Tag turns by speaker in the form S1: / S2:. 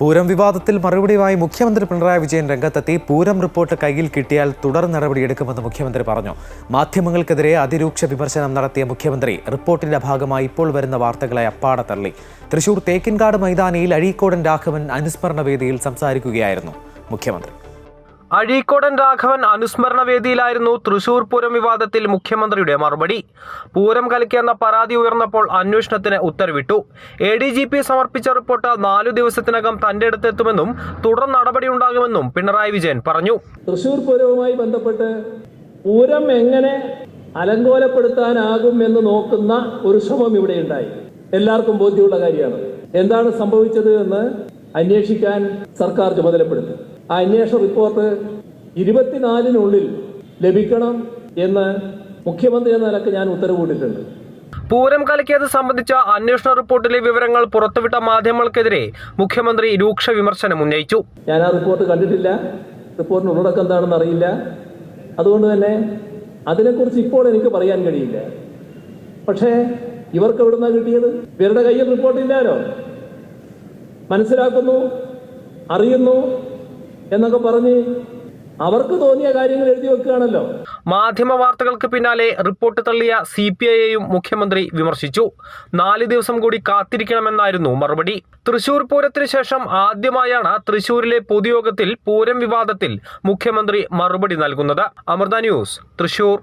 S1: പൂരം വിവാദത്തിൽ മറുപടിയുമായി മുഖ്യമന്ത്രി പിണറായി വിജയൻ രംഗത്തെത്തി. പൂരം റിപ്പോർട്ട് കയ്യിൽ കിട്ടിയാൽ തുടർ നടപടിയെടുക്കുമെന്ന് മുഖ്യമന്ത്രി പറഞ്ഞു. മാധ്യമങ്ങൾക്കെതിരെ അതിരൂക്ഷ വിമർശനം നടത്തിയ മുഖ്യമന്ത്രി റിപ്പോർട്ടിന്റെ ഭാഗമായി ഇപ്പോൾ വരുന്ന വാർത്തകളെ അപ്പാടെ തള്ളി. തൃശൂർ തേക്കിൻകാട് മൈതാനിയിൽ അഴീക്കോടൻ രാഘവൻ അനുസ്മരണ വേദിയിൽ സംസാരിക്കുകയായിരുന്നു മുഖ്യമന്ത്രി.
S2: അഴീക്കോടൻ രാഘവൻ അനുസ്മരണ വേദിയിലായിരുന്നു തൃശൂർ പൂരം വിവാദത്തിൽ മുഖ്യമന്ത്രിയുടെ മറുപടി. പൂരം കലക്കിയെന്ന പരാതി ഉയർന്നപ്പോൾ അന്വേഷണത്തിന് ഉത്തരവിട്ടു. എ ഡി ജി പി സമർപ്പിച്ച റിപ്പോർട്ട് നാലു ദിവസത്തിനകം തന്റെ അടുത്തെത്തുമെന്നും തുടർ നടപടിയുണ്ടാകുമെന്നും പിണറായി വിജയൻ പറഞ്ഞു.
S3: തൃശൂർ പൂരവുമായി ബന്ധപ്പെട്ട് പൂരം എങ്ങനെ അലങ്കോലപ്പെടുത്താനാകും എന്ന് നോക്കുന്ന ഒരു ശ്രമം ഇവിടെ ഉണ്ടായി. എല്ലാവർക്കും ബോധ്യമുള്ള കാര്യമാണ്. എന്താണ് സംഭവിച്ചത് എന്ന് അന്വേഷിക്കാൻ സർക്കാർ ചുമതലപ്പെടുത്തി. ആ അന്വേഷണ റിപ്പോർട്ട് ഇരുപത്തിനാലിനുള്ളിൽ ലഭിക്കണം എന്ന് മുഖ്യമന്ത്രി എന്ന നിലയ്ക്ക് ഞാൻ ഉത്തരവിട്ടിട്ടുണ്ട്.
S2: പൂരം കലക്കിയത് സംബന്ധിച്ച അന്വേഷണ റിപ്പോർട്ടിലെ വിവരങ്ങൾ പുറത്തുവിട്ട മാധ്യമങ്ങൾക്കെതിരെ മുഖ്യമന്ത്രി രൂക്ഷ വിമർശനം ഉന്നയിച്ചു.
S3: ഞാൻ ആ റിപ്പോർട്ട് കണ്ടിട്ടില്ല. റിപ്പോർട്ടിന് ഉള്ളടക്കം എന്താണെന്ന് അറിയില്ല. അതുകൊണ്ട് തന്നെ അതിനെക്കുറിച്ച് ഇപ്പോൾ എനിക്ക് പറയാൻ കഴിയില്ല. പക്ഷേ ഇവർക്ക് എവിടുന്നാ കിട്ടിയത്? ഇവരുടെ കയ്യിൽ റിപ്പോർട്ടില്ലാലോ? മനസ്സിലാക്കുന്നു അറിയുന്നു എന്നൊക്കെ പറഞ്ഞ് അവർക്ക് തോന്നിയ കാര്യങ്ങൾ എഴുതി വെക്കുകയാണല്ലോ.
S2: മാധ്യമ വാർത്തകൾക്ക് പിന്നാലെ റിപ്പോർട്ട് തള്ളിയ സി പി ഐയെയും മുഖ്യമന്ത്രി വിമർശിച്ചു. നാല് ദിവസം കൂടി കാത്തിരിക്കണമെന്നായിരുന്നു മറുപടി. തൃശൂർ പൂരത്തിന് ശേഷം ആദ്യമായാണ് തൃശൂരിലെ പൊതുയോഗത്തിൽ പൂരം വിവാദത്തിൽ മുഖ്യമന്ത്രി മറുപടി നൽകുന്നത്. അമൃത ന്യൂസ് തൃശൂർ.